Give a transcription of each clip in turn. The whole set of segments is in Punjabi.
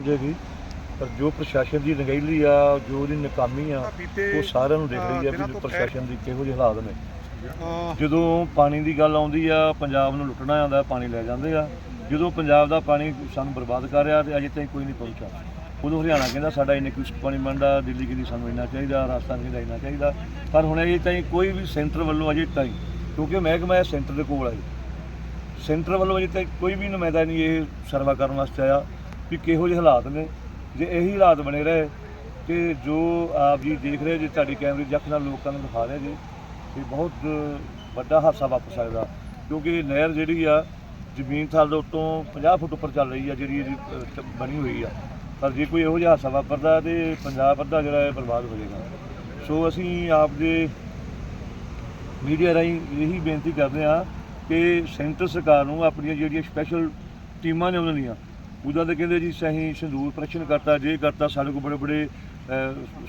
ਪਹੁੰਚੇਗੀ ਪਰ ਜੋ ਪ੍ਰਸ਼ਾਸਨ ਦੀ ਨਗੈਲੀ ਆ ਜੋ ਉਹਦੀ ਨਾਕਾਮੀ ਆ ਉਹ ਸਾਰਿਆਂ ਨੂੰ ਦਿਖ ਰਹੀ ਆ ਵੀ ਪ੍ਰਸ਼ਾਸਨ ਦੀ ਕਿਹੋ ਜਿਹੇ ਹਾਲਾਤ ਨੇ। ਜਦੋਂ ਪਾਣੀ ਦੀ ਗੱਲ ਆਉਂਦੀ ਆ ਪੰਜਾਬ ਨੂੰ ਲੁੱਟਣਾ ਆਉਂਦਾ ਪਾਣੀ ਲੈ ਜਾਂਦੇ ਆ। ਜਦੋਂ ਪੰਜਾਬ ਦਾ ਪਾਣੀ ਸਾਨੂੰ ਬਰਬਾਦ ਕਰ ਰਿਹਾ ਤੇ ਅਜੇ ਤਾਈਂ ਕੋਈ ਨਹੀਂ ਪਹੁੰਚਾ ਉਦੋਂ ਹਰਿਆਣਾ ਕਹਿੰਦਾ ਸਾਡਾ ਇੰਨੇ ਕੁ ਪਾਣੀ ਮੰਡਾ ਦਿੱਲੀ ਕਹਿੰਦੀ ਸਾਨੂੰ ਇੰਨਾ ਚਾਹੀਦਾ ਰਾਜਸਥਾਨ ਕਹਿੰਦਾ ਇੰਨਾ ਚਾਹੀਦਾ। ਪਰ ਹੁਣ ਅਜੇ ਤਾਈਂ ਕੋਈ ਵੀ ਸੈਂਟਰ ਵੱਲੋਂ ਅਜੇ ਤਾਈਂ ਕਿਉਂਕਿ ਮਹਿਕਮਾ ਇਹ ਸੈਂਟਰ ਦੇ ਕੋਲ ਆ ਜੀ। ਸੈਂਟਰ ਵੱਲੋਂ ਅਜੇ ਤੱਕ ਕੋਈ ਵੀ ਨੁਮਾਇੰਦਾ ਨਹੀਂ ਇਹ ਸਰਵਾ ਕਰਨ ਵਾਸਤੇ ਆਇਆ। ਵੀ ਕਿਹੋ ਜਿਹੇ ਹਾਲਾਤ ਨੇ, ਜੇ ਇਹੀ ਹਾਲਾਤ ਬਣੇ ਰਹੇ ਤੇ ਜੋ ਆਪ ਜੀ ਦੇਖ ਰਹੇ, ਜੇ ਤੁਹਾਡੀ ਕੈਮਰੇ ਜੱਖ ਨਾਲ ਲੋਕਾਂ ਨੂੰ ਦਿਖਾ ਰਹੇ ਜੀ ਇਹ ਬਹੁਤ ਵੱਡਾ ਹਾਦਸਾ ਵਾਪਰ ਸਕਦਾ। ਕਿਉਂਕਿ ਇਹ ਨਹਿਰ ਜਿਹੜੀ ਆ, ਜ਼ਮੀਨ ਥੱਲ ਦੇ ਉੱਤੋਂ 50 ਫੁੱਟ ਉੱਪਰ ਚੱਲ ਰਹੀ ਆ, ਜਿਹੜੀ ਇਹਦੀ ਬਣੀ ਹੋਈ ਆ। ਪਰ ਜੇ ਕੋਈ ਇਹੋ ਜਿਹਾ ਹਾਦਸਾ ਵਾਪਰਦਾ, ਤੇ ਪੰਜਾਬ ਅੱਧਾ ਜਿਹੜਾ ਹੈ ਬਰਬਾਦ ਹੋ ਜਾਏਗਾ। ਸੋ ਅਸੀਂ ਆਪ ਦੇ ਮੀਡੀਆ ਰਾਹੀਂ ਇਹੀ ਬੇਨਤੀ ਕਰਦੇ ਹਾਂ ਕਿ ਸੈਂਟਰ ਸਰਕਾਰ ਨੂੰ ਆਪਣੀਆਂ ਜਿਹੜੀਆਂ ਸਪੈਸ਼ਲ ਟੀਮਾਂ ਨੇ ਉਹਨਾਂ ਦੀਆਂ ਉਹਦਾ ਤਾਂ ਕਹਿੰਦੇ ਜੀ ਸਹੀ ਸੰਦੂਰ ਪ੍ਰਸ਼ਨ ਕਰਤਾ, ਜੇ ਕਰਤਾ, ਸਾਡੇ ਕੋਲ ਬੜੇ ਬੜੇ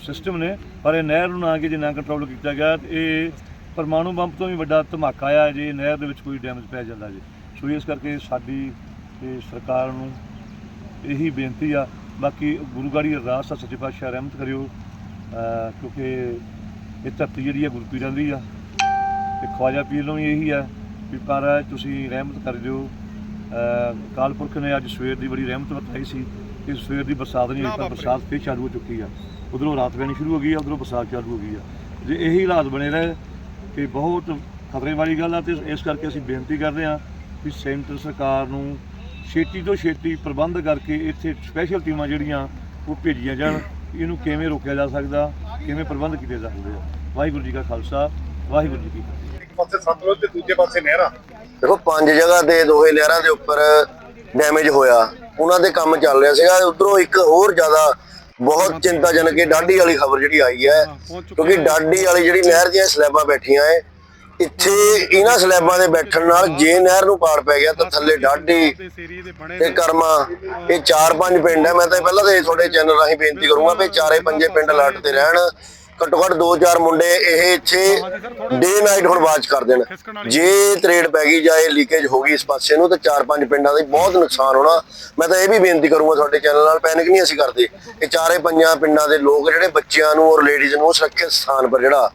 ਸਿਸਟਮ ਨੇ। ਪਰ ਇਹ ਨਹਿਰ ਨੂੰ ਨਾ ਕਿ ਜੇ ਨਾ ਕੰਟਰੋਲ ਕੀਤਾ ਗਿਆ ਇਹ ਪਰਮਾਣੂ ਬੰਬ ਤੋਂ ਵੀ ਵੱਡਾ ਧਮਾਕਾ ਆ, ਜੇ ਨਹਿਰ ਦੇ ਵਿੱਚ ਕੋਈ ਡੈਮੇਜ ਪੈ ਜਾਂਦਾ ਜੀ। ਸੋ ਇਸ ਕਰਕੇ ਸਾਡੀ, ਤੇ ਸਰਕਾਰ ਨੂੰ ਇਹੀ ਬੇਨਤੀ ਆ। ਬਾਕੀ ਗੁਰੂ ਗਾੜੀ ਅਰਦਾਸ ਆ, ਸੱਚੇ ਪਾਤਸ਼ਾਹ ਰਹਿਮਤ ਕਰਿਓ। ਕਿਉਂਕਿ ਇਹ ਧਰਤੀ ਜਿਹੜੀ ਆ, ਗੁਰੂ ਪੀਰਾਂ ਦੀ ਆ। ਤੇ ਖਵਾਜਾ ਪੀਰ ਨੂੰ ਵੀ ਇਹੀ ਆ ਵੀ ਪਰ ਤੁਸੀਂ ਰਹਿਮਤ ਕਰ ਦਿਓ। ਅਹ ਅਕਾਲ ਪੁਰਖ ਨੇ ਅੱਜ ਸਵੇਰ ਦੀ ਬੜੀ ਰਹਿਮਤ ਵਰਤਾਈ ਸੀ ਕਿ ਸਵੇਰ ਦੀ ਬਰਸਾਤ ਨਹੀਂ ਹੋਈ ਪਰ ਬਰਸਾਤ ਫੇਰ ਚਾਲੂ ਹੋ ਚੁੱਕੀ ਆ। ਉਧਰੋਂ ਰਾਤ ਪੈਣੀ ਸ਼ੁਰੂ ਹੋ ਗਈ ਆ ਉਧਰੋਂ ਬਰਸਾਤ ਚਾਲੂ ਹੋ ਗਈ ਆ। ਜੇ ਇਹੀ ਹਾਲਾਤ ਬਣੇ ਰਹੇ ਕਿ ਬਹੁਤ ਖਤਰੇ ਵਾਲੀ ਗੱਲ ਆ ਤੇ ਇਸ ਕਰਕੇ ਅਸੀਂ ਬੇਨਤੀ ਕਰਦੇ ਹਾਂ ਵੀ ਸੈਂਟਰ ਸਰਕਾਰ ਨੂੰ ਛੇਤੀ ਤੋਂ ਛੇਤੀ ਪ੍ਰਬੰਧ ਕਰਕੇ ਇੱਥੇ ਸਪੈਸ਼ਲ ਟੀਮਾਂ ਜਿਹੜੀਆਂ ਉਹ ਭੇਜੀਆਂ ਜਾਣ। ਇਹਨੂੰ ਕਿਵੇਂ ਰੋਕਿਆ ਜਾ ਸਕਦਾ ਕਿਵੇਂ ਪ੍ਰਬੰਧ ਕੀਤੇ ਜਾ ਸਕਦੇ ਆ। ਵਾਹਿਗੁਰੂ ਜੀ ਕਾ ਖਾਲਸਾ ਵਾਹਿਗੁਰੂ ਜੀ ਕੀ ਫਤਿਹ। ਇੱਕ ਪਾਸੇ ਸਤਲੁਜ ਤੇ ਦੂਜੇ ਪਾਸੇ ਨਹਿਰਾਂ। ਦੇਖੋ ਪੰਜ ਜਗ੍ਹਾ ਤੇ ਦੋਹੇ ਨਹਿਰਾਂ ਦੇ ਉੱਪਰ ਡੈਮੇਜ ਹੋਇਆ। ਉਹਨਾਂ ਦੇ ਕੰਮ ਚੱਲ ਰਿਹਾ ਸੀਗਾ ਉਧਰੋਂ ਇੱਕ ਹੋਰ ਜ਼ਿਆਦਾ ਬਹੁਤ ਚਿੰਤਾਜਨਕ ਇਹ ਡਾਡੀ ਵਾਲੀ ਖਬਰ ਜਿਹੜੀ ਆਈ ਹੈ ਕਿਉਂਕਿ ਡਾਡੀ ਵਾਲੀ ਜਿਹੜੀ ਨਹਿਰ ਦੀਆਂ ਸਲੈਬਾਂ ਬੈਠੀਆਂ ਐ ਇੱਥੇ ਇਹਨਾਂ ਸਲੈਬਾਂ ਦੇ ਬੈਠਣ ਨਾਲ ਜੇ ਨਹਿਰ ਨੂੰ ਪਾੜ ਪੈ ਗਿਆ ਤਾਂ ਥੱਲੇ ਡਾਡੀ ਤੇ ਕਰਮਾ ਇਹ ਚਾਰ ਪੰਜ ਪਿੰਡ ਹੈ ਮੈਂ ਤਾਂ ਪਹਿਲਾਂ ਤਾਂ ਤੁਹਾਡੇ ਚੈਨਲ ਰਾਹੀਂ ਬੇਨਤੀ ਕਰੂੰਗਾ ਵੀ ਚਾਰੇ ਪੰਜੇ ਪਿੰਡ ਲੱਟ ਤੇ ਰਹਿਣ। ਘੱਟੋ ਘੱਟ ਦੋ ਚਾਰ ਮੁੰਡੇ ਇਹ ਇੱਥੇ ਡੇ ਨਾਈਟ ਹੁਣ ਵਾਚ ਕਰ ਦੇਣ। ਜੇ ਤਰੇੜ ਪੈ ਗਈ ਜਾਂ ਇਹ ਲੀਕੇਜ ਹੋ ਗਈ ਇਸ ਪਾਸੇ ਨੂੰ ਤਾਂ ਚਾਰ ਪੰਜ ਪਿੰਡਾਂ ਦਾ ਬਹੁਤ ਨੁਕਸਾਨ ਹੋਣਾ। ਮੈਂ ਤਾਂ ਇਹ ਵੀ ਬੇਨਤੀ ਕਰੂੰਗਾ ਤੁਹਾਡੇ ਚੈਨਲ ਨਾਲ ਪੈਨਿਕ ਨਹੀਂ ਅਸੀਂ ਕਰਦੇ। ਇਹ ਚਾਰੇ ਪੰਜਾਂ ਪਿੰਡਾਂ ਦੇ ਲੋਕ ਜਿਹੜੇ ਬੱਚਿਆਂ ਨੂੰ ਔਰ ਲੇਡੀਜ਼ ਨੂੰ ਸੁਰੱਖਿਅਤ ਸਥਾਨ ਪਰ ਜਿਹੜਾ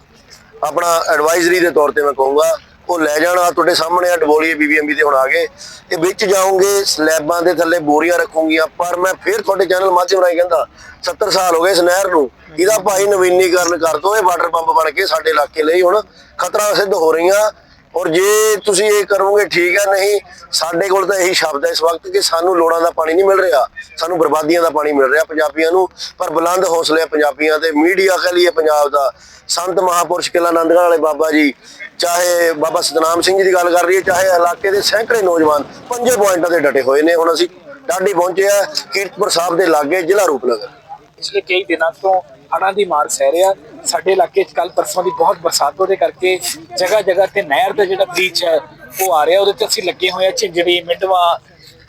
ਆਪਣਾ ਐਡਵਾਈਜ਼ਰੀ ਦੇ ਤੌਰ ਤੇ ਮੈਂ ਕਹੂੰਗਾ ਉਹ ਲੈ ਜਾਣਾ। ਤੁਹਾਡੇ ਸਾਹਮਣੇ ਆ ਡਬੋਲੀਏ ਬੀਬੀਐਮਬੀ ਤੇ ਹੁਣ ਆ ਗਏ। ਇਹ ਵਿੱਚ ਜਾਓਗੇ, ਸਲੈਬਾਂ ਦੇ ਥੱਲੇ ਬੋਰੀਆਂ ਰੱਖੂਗੀਆਂ। ਪਰ ਮੈਂ ਫੇਰ ਤੁਹਾਡੇ ਚੈਨਲ ਮਾਧਿਅਮ ਰਾਹੀਂ ਕਹਿੰਦਾ 70 ਸਾਲ ਹੋ ਗਏ ਇਸ ਨਹਿਰ ਨੂੰ। ਇਹਦਾ ਭਾਈ ਨਵੀਨੀਕਰਨ ਕਰ ਦੋ, ਇਹ ਵਾਟਰ ਪੰਪ ਬਣ ਕੇ ਸਾਡੇ ਇਲਾਕੇ ਲਈ ਹੁਣ ਖਤਰਾ ਸਿੱਧ ਹੋ ਰਹੀਆਂ। ਔਰ ਜੇ ਤੁਸੀਂ ਇਹ ਕਰੋਗੇ ਠੀਕ ਹੈ, ਨਹੀਂ, ਸਾਡੇ ਕੋਲ ਤਾਂ ਇਹੀ ਸ਼ਬਦ ਹੈ ਇਸ ਵਕਤ ਕਿ ਸਾਨੂੰ ਲੋੜਾਂ ਦਾ ਪਾਣੀ ਨਹੀਂ ਮਿਲ ਰਿਹਾ, ਸਾਨੂੰ ਬਰਬਾਦੀਆਂ ਦਾ ਪਾਣੀ ਮਿਲ ਰਿਹਾ ਪੰਜਾਬੀਆਂ ਨੂੰ, ਪਰ ਬੁਲੰਦ ਹੌਸਲੇ ਆ ਪੰਜਾਬੀਆਂ ਤੇ, ਮੀਡੀਆ ਕਹ ਲਈਏ ਪੰਜਾਬ ਦਾ। ਸੰਤ ਮਹਾਪੁਰਸ਼ ਕਿਲਾ ਆਨੰਦਗੜ੍ਹ ਵਾਲੇ ਬਾਬਾ ਜੀ, ਚਾਹੇ ਬਾਬਾ ਸਤਨਾਮ ਸਿੰਘ ਜੀ ਦੀ ਗੱਲ ਕਰ ਰਹੀ ਹੈ ਚਾਹੇ ਇਲਾਕੇ ਦੇ ਸੈਂਕੜੇ ਨੌਜਵਾਨ ਪੰਜੇ ਪੁਆਇੰਟਾਂ ਤੇ ਡਟੇ ਹੋਏ ਨੇ, ਹੁਣ ਅਸੀਂ ਡਾਢੀ ਪਹੁੰਚੇ ਆ ਕੀਰਤਪੁਰ ਸਾਹਿਬ ਦੇ ਲਾਗੇ ਜ਼ਿਲ੍ਹਾ ਰੂਪਨਗਰ। ਪਿਛਲੇ ਕਈ ਦਿਨਾਂ ਤੋਂ ਹੜ੍ਹਾਂ ਦੀ ਮਾਰ ਸਹਿ ਰਿਹਾ ਸਾਡੇ ਇਲਾਕੇ 'ਚ ਕੱਲ ਪਰਸੋਂ ਦੀ ਬਹੁਤ ਬਰਸਾਤ, ਉਹਦੇ ਕਰਕੇ ਜਗ੍ਹਾ ਜਗ੍ਹਾ ਤੇ ਨਹਿਰ ਦਾ ਜਿਹੜਾ ਬ੍ਰੀਚ ਹੈ, ਉਹ ਆ ਰਿਹਾ, ਉਹਦੇ ਤੇ ਅਸੀਂ ਲੱਗੇ ਹੋਏ ਆ ਝਿੰਜੜੀ ਮਿੰਡਵਾ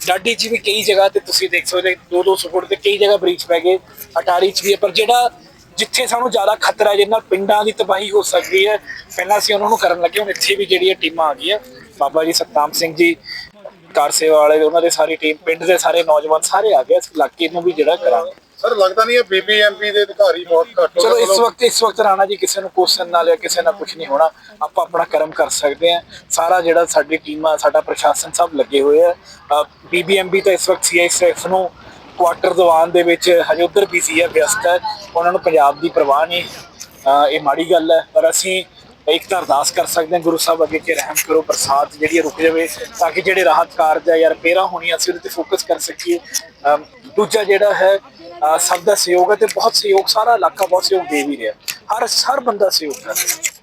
ਡਾਡੀ 'ਚ ਵੀ ਕਈ ਜਗ੍ਹਾ ਤੇ ਤੁਸੀਂ ਦੇਖ ਸਕਦੇ ਦੋ ਦੋ ਸੌ ਫੁੱਟ ਤੇ ਕਈ ਜਗ੍ਹਾ ਬ੍ਰੀਚ ਪੈ ਗਏ, ਅਟਾਰੀ 'ਚ ਵੀ ਹੈ, ਪਰ ਜਿਹੜਾ ਜਿੱਥੇ ਸਾਨੂੰ ਜ਼ਿਆਦਾ ਖਤਰਾ ਹੈ, ਜਿਹਦੇ ਨਾਲ ਪਿੰਡਾਂ ਦੀ ਤਬਾਹੀ ਹੋ ਸਕਦੀ ਹੈ, ਪਹਿਲਾਂ ਅਸੀਂ ਉਹਨਾਂ ਨੂੰ ਕਰਨ ਲੱਗੇ, ਹੁਣ ਇੱਥੇ ਵੀ ਜਿਹੜੀਆਂ ਟੀਮਾਂ ਆ ਗਈਆਂ, ਬਾਬਾ ਜੀ ਸਤਨਾਮ ਸਿੰਘ ਜੀ, ਕਾਰ ਸੇਵਾ ਵਾਲੇ, ਉਹਨਾਂ ਦੇ ਸਾਰੀ ਟੀਮ ਪਿੰਡ ਦੇ ਸਾਰੇ ਨੌਜਵਾਨ ਸਾਰੇ ਆ ਗਏ, ਇਸ ਇਲਾਕੇ ਨੂੰ ਵੀ ਜਿਹੜਾ ਕਰਾਂਗੇ। ਸਰ, ਲੱਗਦਾ ਨਹੀਂ ਹੈ ਬੀਬੀਐਮਪੀ ਦੇ ਅਧਿਕਾਰੀ ਬਹੁਤ ਘੱਟ ਚਲੋ, ਇਸ ਵਕਤ ਇਸ ਵਕਤ ਰਾਣਾ ਜੀ, ਕਿਸੇ ਨੂੰ ਕੁਐਸਚਨ ਨਾਲ ਜਾਂ ਕਿਸੇ ਨਾਲ ਕੁਝ ਨਹੀਂ ਹੋਣਾ। ਆਪਾਂ ਆਪਣਾ ਕਰਮ ਕਰ ਸਕਦੇ ਆ ਸਾਰਾ ਜਿਹੜਾ ਸਾਡੀ ਟੀਮਾਂ, ਸਾਡਾ ਪ੍ਰਸ਼ਾਸਨ ਸਭ ਲੱਗੇ ਹੋਏ ਆ। ਬੀਬੀਐਮਬੀ ਤਾਂ ਇਸ ਵਕਤ ਸੀਆਈਐਸਐਫ ਨੂੰ ਕੁਆਟਰ ਦੀਵਾਨ ਦੇ ਵਿੱਚ ਹਜੇ ਉਧਰ ਸੀ ਹੈ ਵਿਅਸਤ ਹੈ। ਉਹਨਾਂ ਨੂੰ ਪੰਜਾਬ ਦੀ ਪਰਵਾਹ ਨਹੀਂ। ਇਹ ਮਾੜੀ ਗੱਲ ਹੈ। ਪਰ ਅਸੀਂ ਇੱਕ ਤਾਂ ਅਰਦਾਸ ਕਰ ਸਕਦੇ ਹਾਂ ਗੁਰੂ ਸਾਹਿਬ ਅੱਗੇ ਕਿ ਰਹਿਮ ਕਰੋ ਬਰਸਾਤ ਜਿਹੜੀ ਹੈ ਰੁਕ ਜਾਵੇ ਤਾਂ ਕਿ ਜਿਹੜੇ ਰਾਹਤ ਕਾਰਜ ਹੈ ਜਾਂ ਰਿਪੇਅਰਾਂ ਹੋਣੀਆਂ, ਅਸੀਂ ਉਹਦੇ ਤੇ ਫੋਕਸ ਕਰ ਸਕੀਏ। ਦੂਜਾ ਜਿਹੜਾ ਹੈ ਸਭ ਦਾ ਸਹਿਯੋਗ ਹੈ ਤੇ ਬਹੁਤ ਸਹਿਯੋਗ, ਸਾਰਾ ਇਲਾਕਾ ਬਹੁਤ ਸਹਿਯੋਗ ਦੇ ਵੀ ਰਿਹਾ। ਹਰ ਹਰ ਬੰਦਾ ਸਹਿਯੋਗ ਕਰ ਰਿਹਾ।